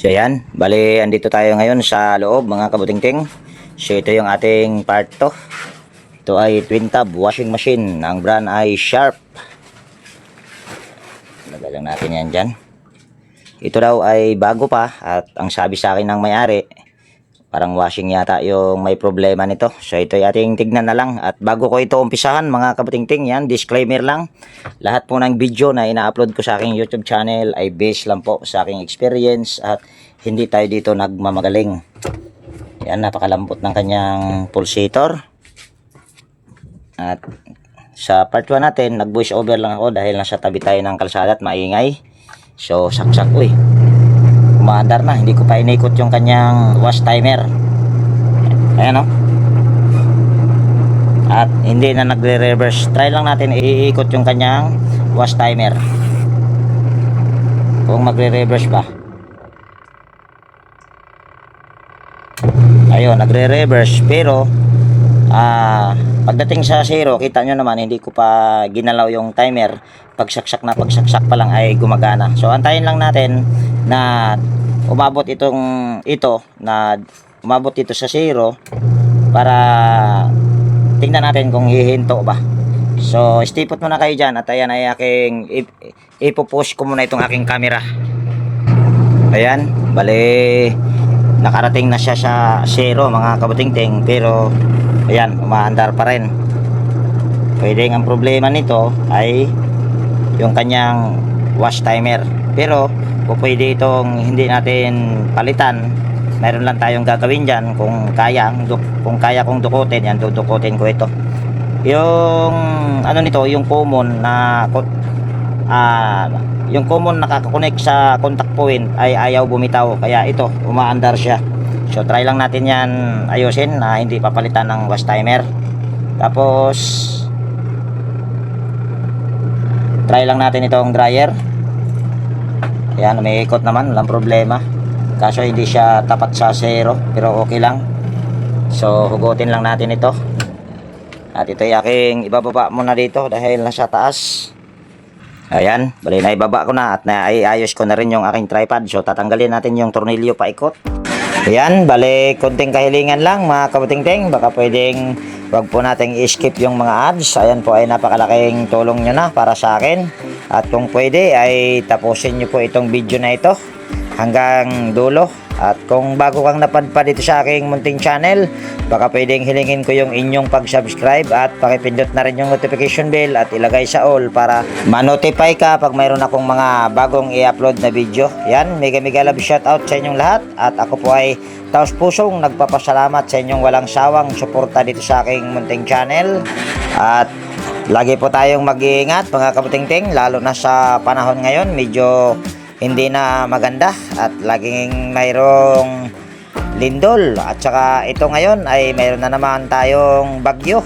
So yan, bali andito tayo ngayon sa loob mga kabutingting. So ito yung ating part to. Ito ay twin tub washing machine. Ang brand ay Sharp. Lagay lang natin yan dyan. Ito daw ay bago pa at ang sabi sa akin ng may-ari, parang washing yata yung may problema nito. So ito ay ating tignan na lang. At bago ko ito umpisahan mga kabutingting, yan, disclaimer lang. Lahat po ng video na ina-upload ko sa aking YouTube channel ay based lang po sa aking experience at hindi tayo dito nagmamagaling. Yan, napakalambot ng kanyang pulsator. At sa part 1 natin, nag-voice over lang ako dahil nasa tabi tayo ng kalsada at maingay. So, saksak uy. Umaandar na, hindi ko pa inikot yung kanyang wash timer. Ayan o. At hindi na nagre-reverse. Try lang natin iikot yung kanyang wash timer. Kung magre-reverse ba. Ayun, nagre-reverse pero ah pagdating sa zero, kita nyo naman hindi ko pa ginalaw yung timer. Pagsaksak na pagsaksak pa lang ay gumagana. So antayin lang natin na umabot itong ito na umabot ito sa zero para tingnan natin kung hihinto ba. So, stipot muna kayo dyan at ayan ay aking ip- ipopost ko muna itong aking camera. Ayan, bali nakarating na siya sa zero mga kabutingting pero ayan, umaandar pa rin. Pwede ang problema nito ay yung kanyang wash timer. Pero kung pwede itong hindi natin palitan, meron lang tayong gagawin dyan kung kaya, kung kaya kong dukutin, yan dudukutin ko ito. Yung ano nito, yung common na ah yung common nakaka-connect sa contact point ay ayaw bumitaw kaya ito umaandar siya so try lang natin yan ayusin na hindi papalitan ng wash timer tapos try lang natin itong dryer yan may ikot naman walang problema kaso hindi siya tapat sa zero pero okay lang so hugutin lang natin ito at ito ay aking ibababa muna dito dahil nasa taas Ayan, bali na ibaba ko na at naiayos ko na rin yung aking tripod. So tatanggalin natin yung tornilyo paikot. Ayan, bali konting kahilingan lang mga kabutingting. Baka pwedeng wag po nating i-skip yung mga ads. Ayan po ay napakalaking tulong nyo na para sa akin. At kung pwede ay tapusin nyo po itong video na ito hanggang dulo. At kung bago kang napadpad dito sa aking munting channel, baka pwedeng hilingin ko yung inyong pag-subscribe at pakipindot na rin yung notification bell at ilagay sa all para ma-notify ka pag mayroon akong mga bagong i-upload na video. Yan, mega mega love shoutout sa inyong lahat at ako po ay taos pusong nagpapasalamat sa inyong walang sawang suporta dito sa aking munting channel. At lagi po tayong mag-iingat mga kabutingting lalo na sa panahon ngayon medyo hindi na maganda at laging mayroong lindol. At saka ito ngayon ay mayroon na naman tayong bagyo.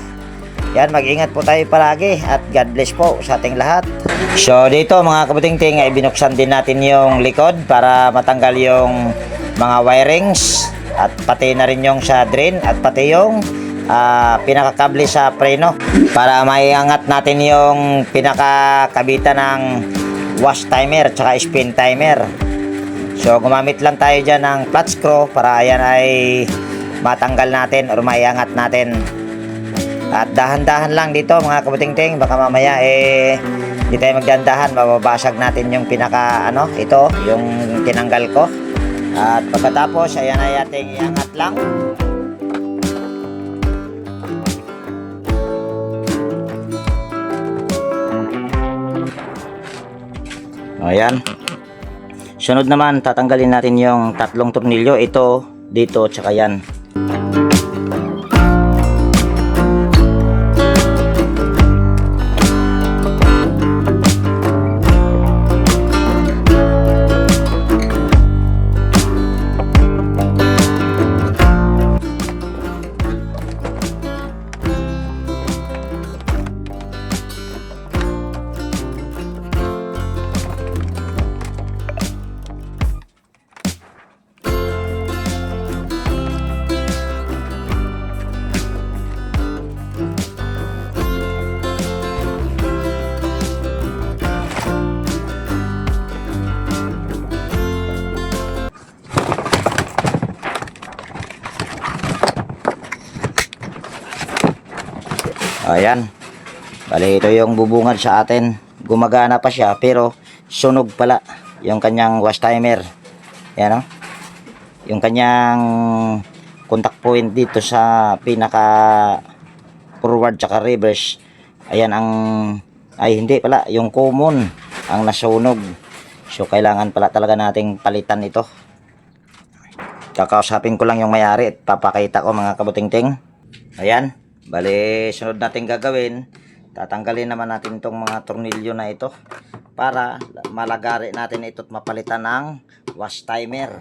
Yan mag-ingat po tayo palagi at God bless po sa ating lahat. So dito mga kabutingting ay binuksan din natin yung likod para matanggal yung mga wirings at pati na rin yung sa drain at pati yung ah, pinakakable sa preno. Para maiangat natin yung pinakakabitan ng wash timer tsaka spin timer. So gumamit lang tayo dyan ng flat screw para ayan ay matanggal natin or maiangat natin. At dahan-dahan lang dito mga kabutingting baka mamaya eh hindi tayo magdandahan mababasag natin yung pinaka ano ito yung tinanggal ko. At pagkatapos ayan ay ating iangat lang. Ayan. Sunod naman, tatanggalin natin yung tatlong tornilyo. Ito, dito, tsaka yan. Ayan. Bali, ito yung bubungad sa atin. Gumagana pa siya, pero sunog pala yung kanyang wash timer. Yan o. Yung kanyang contact point dito sa pinaka forward tsaka reverse. Ayan ang, ay hindi pala, yung common ang nasunog. So, kailangan pala talaga nating palitan ito. Kakausapin ko lang yung mayari at papakita ko mga kabutingting. Ayan. Bali, sunod natin gagawin. Tatanggalin naman natin tong mga tornilyo na ito para malagari natin ito at mapalitan ng wash timer.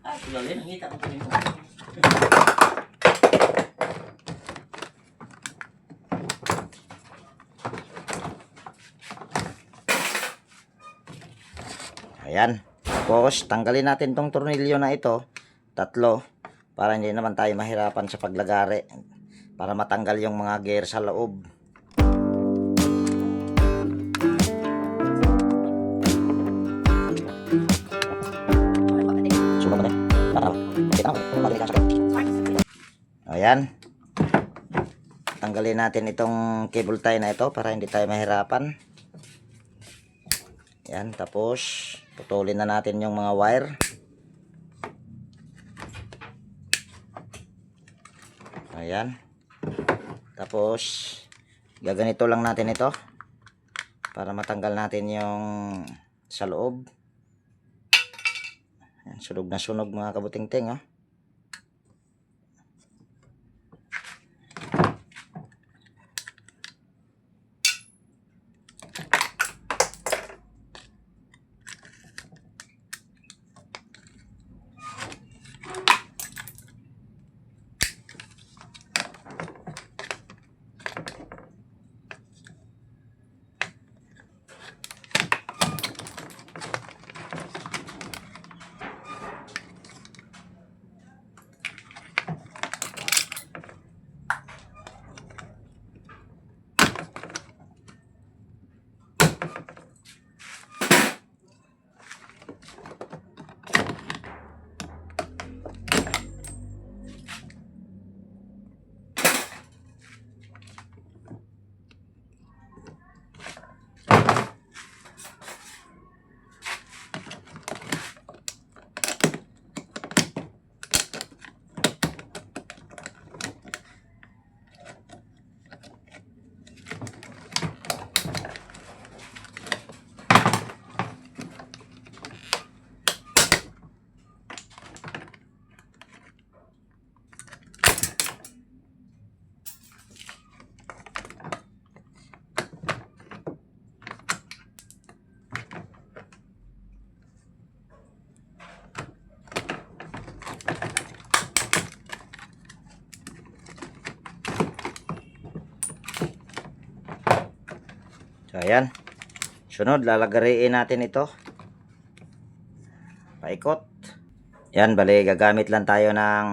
Ah, tuloy, nakita ko pa Ayan. Tapos, tanggalin natin tong tornilyo na ito. Tatlo. Para hindi naman tayo mahirapan sa paglagari. Para matanggal yung mga gear sa loob. Ayan. Tanggalin natin itong cable tie na ito para hindi tayo mahirapan. Yan, tapos putulin na natin yung mga wire. Ayan. Tapos gaganito lang natin ito para matanggal natin yung sa loob. Ayan, sunog na sunog mga kabuting-ting oh. Ayan. Sunod, lalagariin natin ito. Paikot. Yan, bali, gagamit lang tayo ng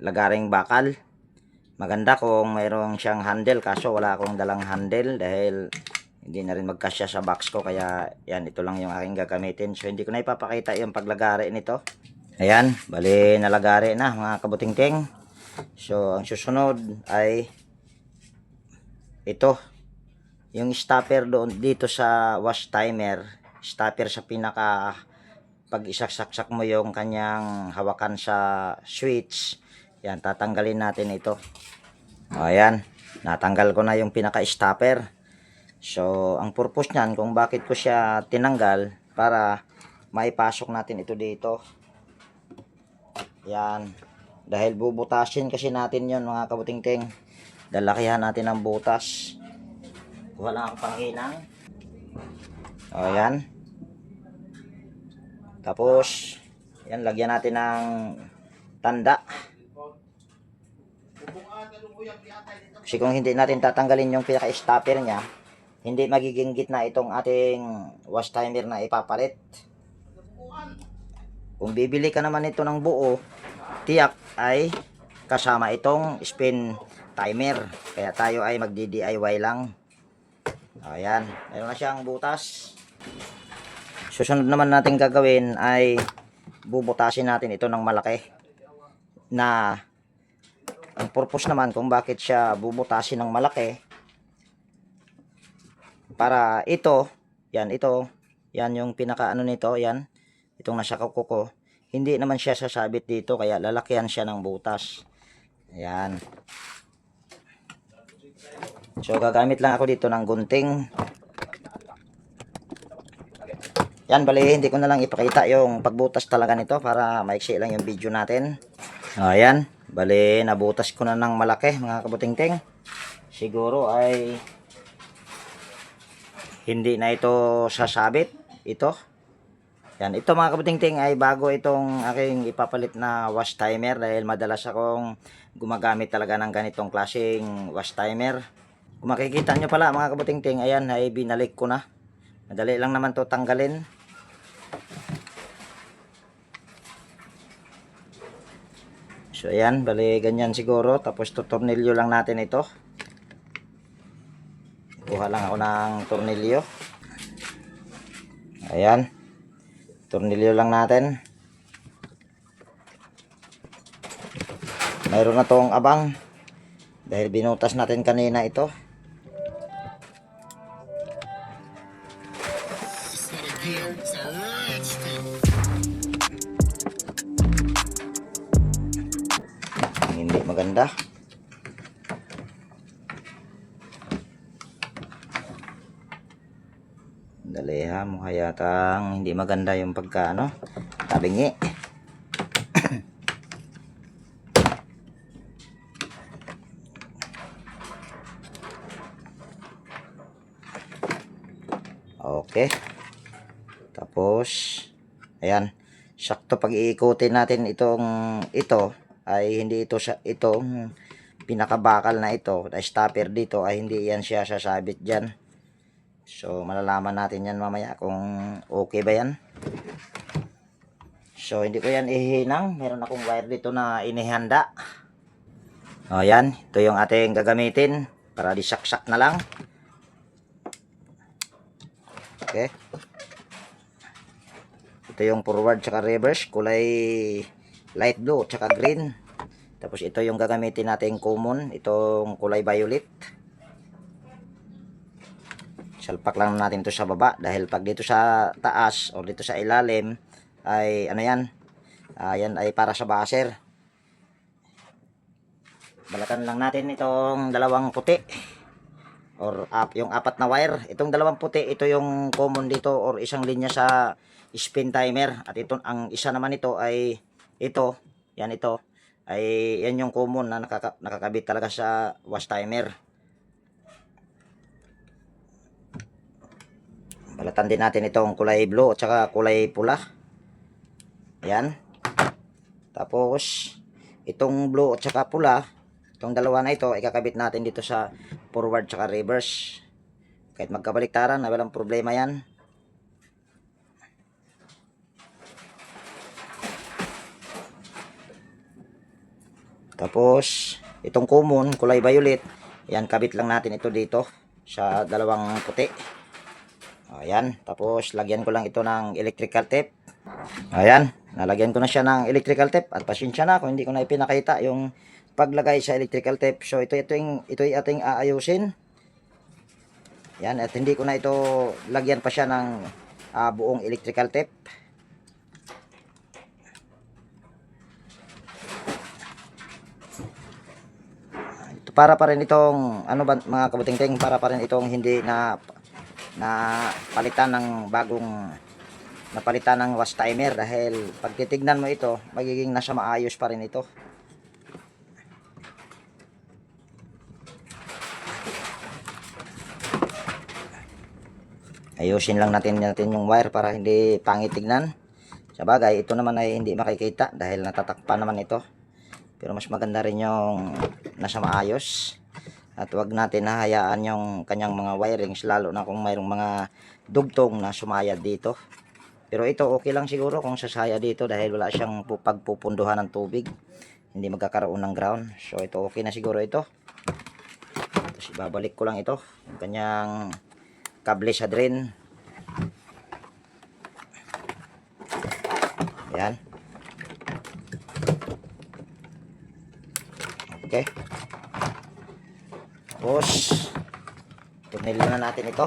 lagaring bakal. Maganda kung mayroong siyang handle, kaso wala akong dalang handle dahil hindi na rin magkasya sa box ko. Kaya, yan, ito lang yung aking gagamitin. So, hindi ko na ipapakita yung paglagari nito. Ayan, bali, nalagari na mga kabuting-ting. So, ang susunod ay ito yung stopper doon dito sa wash timer stopper sa pinaka pag isaksak mo yung kanyang hawakan sa switch yan tatanggalin natin ito. O ayan natanggal ko na yung pinaka stopper. So ang purpose niyan kung bakit ko siya tinanggal para maipasok natin ito dito. Yan dahil bubutasin kasi natin yon mga kabutingting. Dalakihan natin ng butas wala akong panghinang. O, yan. Tapos, yan, lagyan natin ng tanda. Kasi kung hindi natin tatanggalin yung pinaka-stopper niya, hindi magiging gitna itong ating wash timer na ipapalit. Kung bibili ka naman ito ng buo, tiyak ay kasama itong spin timer. Kaya tayo ay magdi-DIY lang. Ayan, meron na siyang butas. Susunod naman natin gagawin ay bubutasin natin ito ng malaki. Na ang purpose naman kung bakit siya bubutasin ng malaki para ito, yan ito, yan yung pinaka ano nito, yan, itong nasa kuko hindi naman siya sasabit dito kaya lalakyan siya ng butas. Ayan. So gagamit lang ako dito ng gunting. Yan, bali hindi ko na lang ipakita yung pagbutas talaga nito para maiksi lang yung video natin. Ayan, bali nabutas ko na ng malaki mga kabutingting. Siguro ay hindi na ito sasabit. Ito. Yan, ito mga kabutingting ay bago itong aking ipapalit na wash timer dahil madalas akong gumagamit talaga ng ganitong klaseng wash timer. Kung makikita nyo pala mga kabutingting, ayan ay binalik ko na. Madali lang naman to tanggalin. So ayan, bali ganyan siguro. Tapos tutornilyo lang natin ito. Kuha lang ako ng tornilyo. Ayan. Tornilyo lang natin. Mayroon na tong abang. Dahil binutas natin kanina ito. Maganda. Dali ha, mukha yatang hindi maganda yung pagka ano, tabingi. okay. Tapos, ayan, sakto pag iikutin natin itong ito, ay hindi ito sa itong pinakabakal na ito, na stopper dito ay hindi yan siya sasabit diyan. So, malalaman natin yan mamaya kung okay ba yan. So, hindi ko yan ihinang. Meron akong wire dito na inihanda. O, yan. Ito yung ating gagamitin para di saksak na lang. Okay. Ito yung forward tsaka reverse. Kulay light blue tsaka green. Tapos ito yung gagamitin natin common. Itong kulay violet. Salpak lang natin to sa baba dahil pag dito sa taas o dito sa ilalim ay ano yan? Ayan ay para sa baser. Balatan lang natin itong dalawang puti. Or up, yung apat na wire. Itong dalawang puti ito yung common dito or isang linya sa spin timer. At ito ang isa naman ito ay ito yan ito ay yan yung common na nakaka, nakakabit talaga sa wash timer Balatan din natin itong kulay blue at saka kulay pula. Ayan. Tapos, itong blue at saka pula, itong dalawa na ito, ikakabit natin dito sa forward at reverse. Kahit magkabaliktaran, walang problema yan. Tapos, itong common, kulay violet, yan, kabit lang natin ito dito sa dalawang puti. Ayan, tapos lagyan ko lang ito ng electrical tape. Ayan, nalagyan ko na siya ng electrical tape at pasensya na kung hindi ko na ipinakita yung paglagay sa electrical tape. So ito ito yung ito yung ating aayusin. Yan, at hindi ko na ito lagyan pa siya ng ah, buong electrical tape. Para pa rin itong ano ba mga kabuting-ting para pa rin itong hindi na na palitan ng bagong napalitan ng wash timer. Dahil pag titignan mo ito magiging nasa maayos pa rin ito. Ayusin lang natin natin yung wire para hindi pangit tignan. Sa bagay ito naman ay hindi makikita dahil natatakpan naman ito. Pero mas maganda rin yung nasa maayos at wag natin hahayaan yung kanyang mga wirings lalo na kung mayroong mga dugtong na sumayad dito. Pero ito okay lang siguro kung sasaya dito dahil wala siyang pu- pagpupunduhan ng tubig. Hindi magkakaroon ng ground. So ito okay na siguro ito. ibabalik ko lang ito. Kanyang kable sa drain. Yan. Okay. Tapos, tunelyo na natin ito.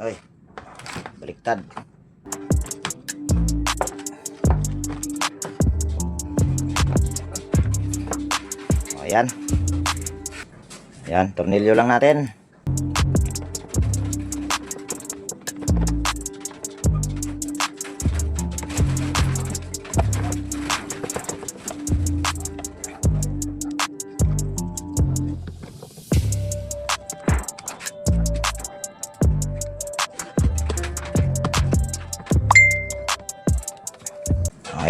Ay, baliktad. Ayan. Ayan, tornilyo lang natin.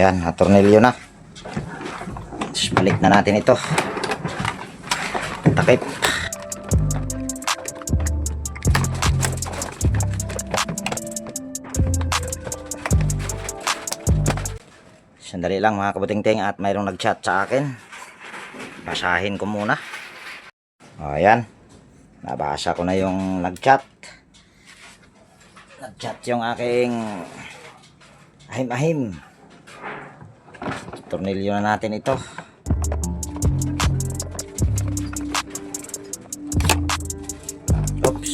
Ayan, tornilyo na. Balik na natin ito. Takip. Sandali lang mga kabuting-ting at mayroong nag-chat sa akin. Basahin ko muna. Ayan. Nabasa ko na yung nag-chat. Nag-chat yung aking ahim-ahim. Tornilyo na natin ito. Oops.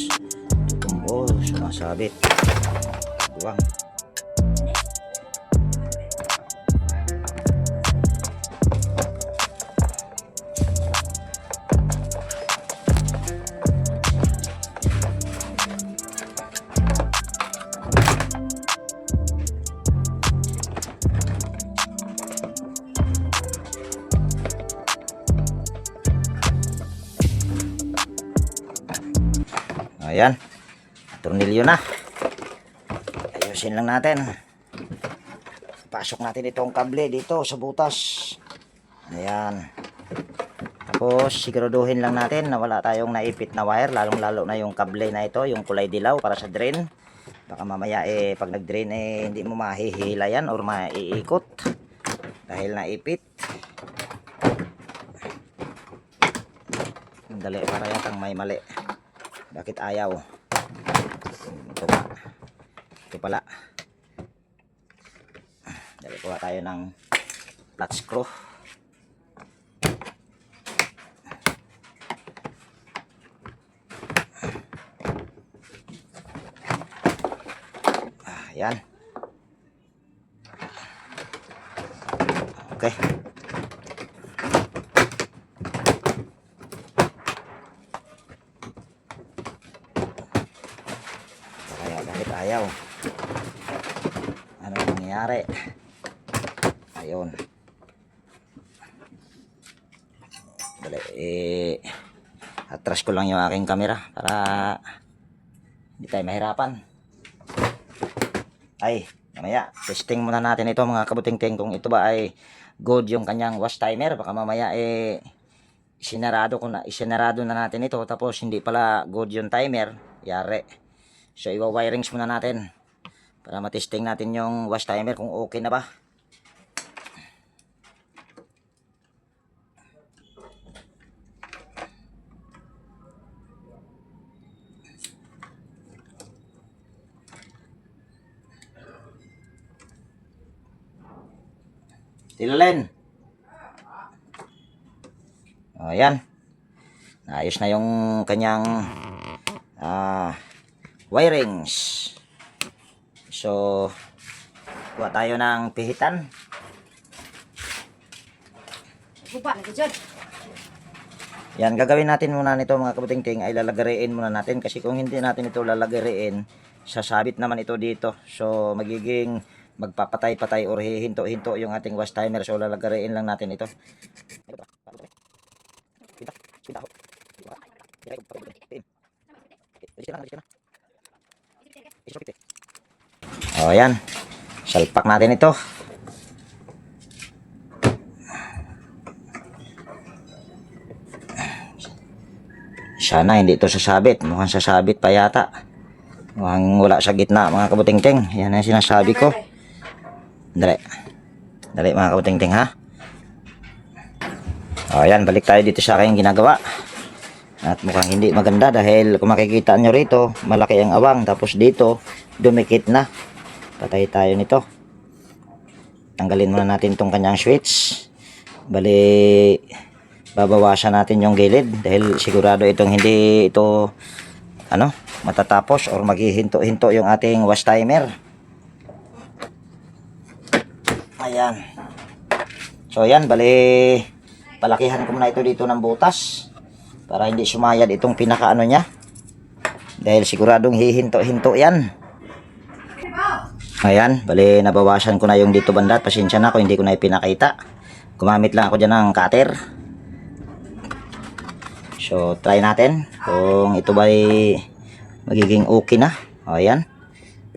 Oh, sumasabit. Buwang. Tornilyo na. Ayusin lang natin. Pasok natin itong kable dito sa butas. Ayan. Tapos siguraduhin lang natin na wala tayong naipit na wire. Lalong lalo na yung kable na ito. Yung kulay dilaw para sa drain. Baka mamaya eh pag nag-drain eh hindi mo mahihila yan or maiikot. Dahil naipit. Dali para yatang may mali. Bakit ayaw? Ito. Ito pala. Dali kuha tayo ng flat screw. Ah, yan. Okay. Kaya bakit ayaw? Nangyayari? Ayun. Dali, eh, atras ko lang yung aking camera para hindi tayo mahirapan. Ay, mamaya, testing muna natin ito mga kabuting-ting kung ito ba ay good yung kanyang wash timer. Baka mamaya eh, isinarado ko na, isinarado na natin ito tapos hindi pala good yung timer. Yari. So, iwa-wirings muna natin para matesting natin yung wash timer kung okay na ba. Tilalen. Ayan. Naayos na yung kanyang ah wirings. So, kuha tayo ng pihitan. Buba na dyan. Yan, gagawin natin muna nito mga kabuting-ting ay lalagariin muna natin kasi kung hindi natin ito lalagariin, sasabit naman ito dito. So, magiging magpapatay-patay or hihinto-hinto yung ating wash timer. So, lalagariin lang natin ito. O, yan. Salpak natin ito. Sana hindi ito sasabit. Mukhang sasabit pa yata. Mukhang wala sa gitna mga kabuting-ting. Yan ang sinasabi ko. Dali. Dali mga kabuting-ting ha. O, ayan, balik tayo dito sa aking ginagawa. At mukhang hindi maganda dahil kung makikita nyo rito, malaki ang awang. Tapos dito, dumikit na. Patay tayo nito. Tanggalin muna natin tong kanyang switch. Bali, babawasan natin yung gilid dahil sigurado itong hindi ito ano, matatapos or maghihinto-hinto yung ating wash timer. Ayan. So ayan, bali palakihan ko muna ito dito ng butas para hindi sumayad itong pinakaano niya. Dahil siguradong hihinto-hinto yan. Ayan, bali nabawasan ko na yung dito banda pasensya na kung hindi ko na ipinakita. Gumamit lang ako dyan ng cutter. So, try natin kung ito ba magiging okay na. O, ayan.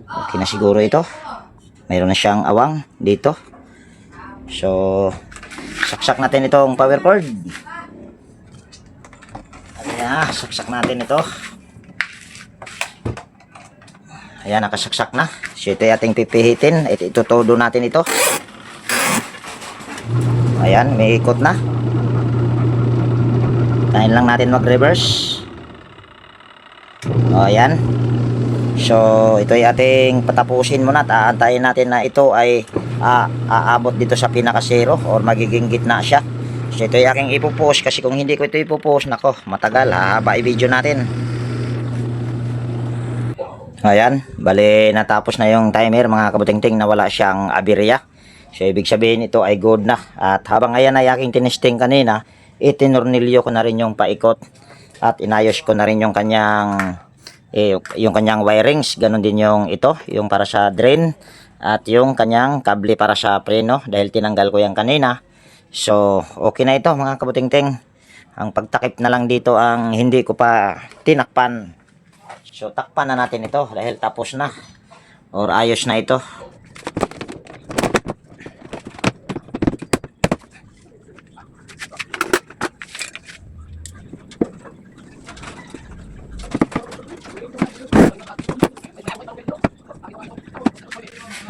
Okay na siguro ito. Mayroon na siyang awang dito. So, saksak natin itong power cord. Ayan, saksak natin ito. Ayan, nakasaksak na. So, ito ating pipihitin. Ito, itutudo natin ito. Ayan, may ikot na. Tayin lang natin mag-reverse. O, ayan. So, ito ay ating patapusin muna at aantayin natin na ito ay ah, aabot dito sa pinaka-zero or magiging gitna siya. So, ito ay aking ipupost kasi kung hindi ko ito ipupost, nako, matagal, hahaba i-video natin. Ayan, bali natapos na yung timer mga kabutingting na wala siyang aberya. So ibig sabihin ito ay good na. At habang ayan ay aking tinesting kanina, itinornilyo ko na rin yung paikot at inayos ko na rin yung kanyang eh, yung kanyang wirings, ganun din yung ito, yung para sa drain at yung kanyang kable para sa preno dahil tinanggal ko yan kanina. So okay na ito mga kabutingting. Ang pagtakip na lang dito ang hindi ko pa tinakpan. So takpan na natin ito dahil tapos na or ayos na ito.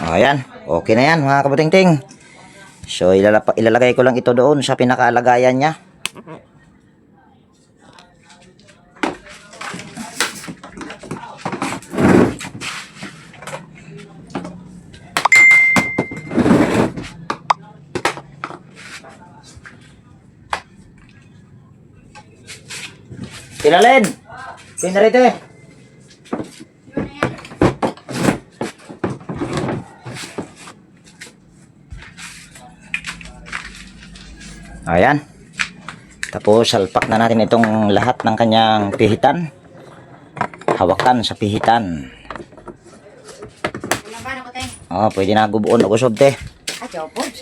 Ayan. Okay na yan mga kabutingting. So ilalagay ko lang ito doon sa pinakaalagayan niya. Pinalin! Pinarito eh! Ayan. Tapos salpak na natin itong lahat ng kanyang pihitan. Hawakan sa pihitan. Oh, pwede na gubuon o gusob te. Ah.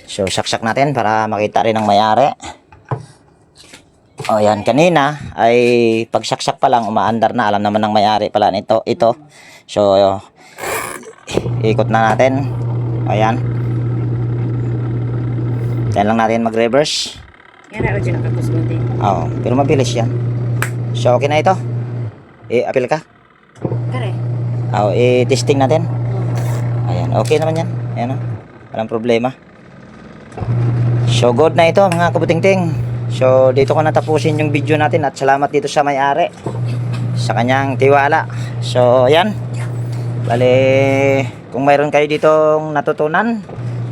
So saksak natin para makita rin ng mayari. O yan, kanina ay pagsaksak pa lang umaandar na. Alam naman ng mayari pala nito, ito. So, ikot na natin. Ayan. Yan lang natin mag-reverse. Yan na, Ojo, nakakusbuti. Oo, pero mabilis yan. So, okay na ito. I-appeal ka? Kare. Oo, i-testing natin. Ayan, okay naman yan. Ayan o. Walang problema. So, good na ito mga kabutingting. So, dito ko natapusin yung video natin at salamat dito sa may-ari. Sa kanyang tiwala. So, ayan. Bale, kung mayroon kayo ditong natutunan,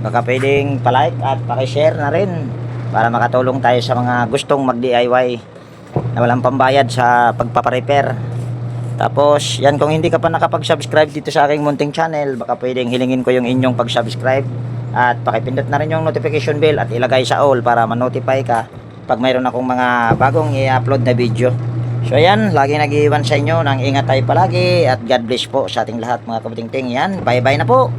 baka pwedeng palike at pakishare na rin para makatulong tayo sa mga gustong mag-DIY na walang pambayad sa pagpaparepair. Tapos, yan kung hindi ka pa nakapag-subscribe dito sa aking munting channel, baka pwedeng hilingin ko yung inyong pag-subscribe at pakipindot na rin yung notification bell at ilagay sa all para ma-notify ka pag mayroon akong mga bagong i-upload na video. So ayan, lagi nag-iwan sa inyo ng ingat tayo palagi at God bless po sa ating lahat mga kabutingting. Yan, bye bye na po.